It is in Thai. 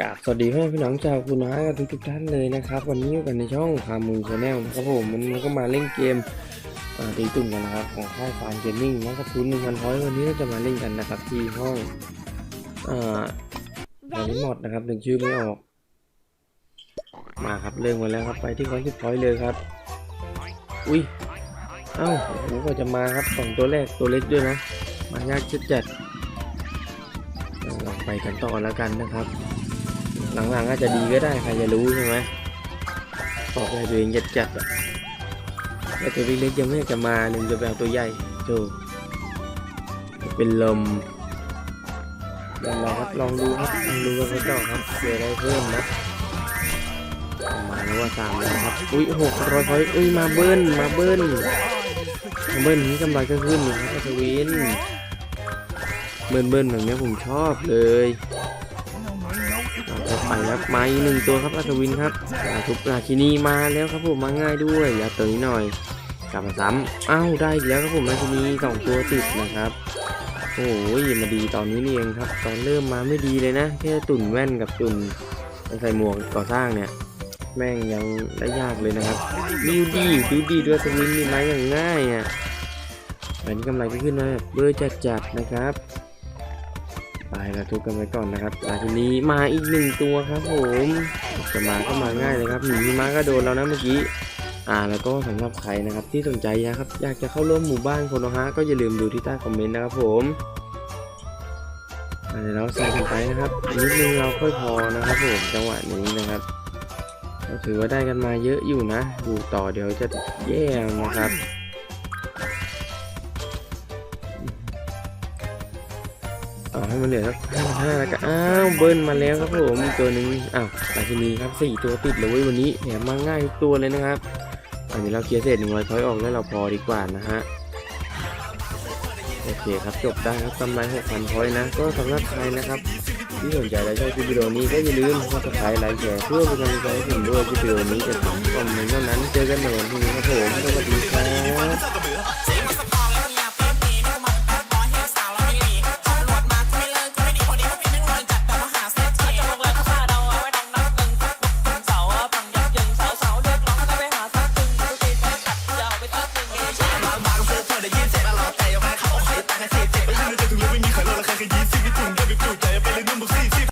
กาบสวัสดีเพื่อนพี่น้องชาวคุณน้ากันทุกๆท่านเลยนะครับ วันนี้อยู่กันในช่องพามูชาแนลนะครับผมวันก็มาเล่นเกมตีตุ่นกันนะครับของค่ายฟานเกมมิ่งนะครับทุนหนึ่งพันพอยวันนี้เราจะมาเล่นกันนะครับที่ห้องอ่าดาริมดนะครับหนึ่งชื่อไม่ออก มาครับเริ่มมาแล้วครับไปที่คอนสิบพอยเลยครับ อุ้ยเอ้าโอ้โหก็จะมาครับสองตัวแรกตัวเล็กด้วยนะมายากจัดจัดลองไปกันต่อแล้วกันนะครับ หลังๆอาจจะดีก็ได้ใครจะรู้ใช่ไหมบอกอะไรตัวเองจัดๆอะแต่ตัวเล็กๆยังไม่จะมาหนึ่งจะไปเอาตัวใหญ่โจเป็นลมลองครับลองดูครับลองดูกันไปต่อครับเผื่อได้เพิ่มนะมาแล้วว่าสามแล้วครับอุ้ยหกร้อยพอยอุ้ยมาเบิ้ลมาเบิ้ลมาเบิ้ลนี้กำไรก็ขึ้นนะครับอัศวินเบิ้ลเบิ้ลแบบนี้ผมชอบเลย ไปครับมาอีกหนึ่งตัวครับอัศวินครับทุบราชินีมาแล้วครับผมมาง่ายด้วยอย่าเตัวนี้หน่อยกลับมาซ้ำอ้าวได้อีกแล้วครับผมราชินีสองตัวติดนะครับโอ้ยมาดีตอนนี้นี่เองครับ ตอนเริ่มมาไม่ดีเลยนะแค่ตุ่นแว่นกับตุ่นใส่หมวกก่อสร้างเนี่ยแม่งยังได้ยากเลยนะครับดิวดีดิวดีด้วยอัศวินนี่ไม้อย่างง่ายอะอันนี้กำไรก็ขึ้นมาแบบเบอร์จัดๆนะครับ ไปแล้วทุบกันไว้ก่อนนะครับแต่ทีนี้มาอีกหนึ่งตัวครับผมจะมาก็มาง่ายเลยครับหนีมาก็โดนแล้วนะเมื่อกี้อ่าแล้วก็สำหรับใครนะครับที่สนใจนะครับ อยากจะเข้าร่วมหมู่บ้านคนนะฮะก็อย่าลืมดูที่ใต้คอมเมนต์นะครับผมอ่าเดี๋ยวเราใส่กันไปนะครับนิดนึงเราค่อยพอนะครับผมจังหวะนี้นะครับก็ถือว่าได้กันมาเยอะอยู่นะ ดูต่อเดี๋ยวจะแย่นะครับ เอาให้มันเหลือสักห้าแล้วก็อ้าวเบิ้ลมาแล้วครับผมอีตัวหนึ่งอ้าวราชินีครับสี่ตัวติดเลยวันนี้แถมมาง่ายทุกตัวเลยนะครับอันนี้เราเคลียร์เศษหนึ่งร้อยพอยออกแล้วเราพอดีกว่านะฮะโอเคครับจบได้ครับกำไรหกพันพอยนะ ก็สำหรับใครนะครับ ที่สนใจและชอบคลิปวิดีโอนี้ก็อย่าลืมกดติดตามไลค์แชร์เพื่อเป็นกำลังใจให้ผมด้วยคลิปวิดีโอนี้จะทำคอมเมนต์เท่านั้นเจอกันใหม่วันพรุ่งนี้ครับผมสวัสดีครับ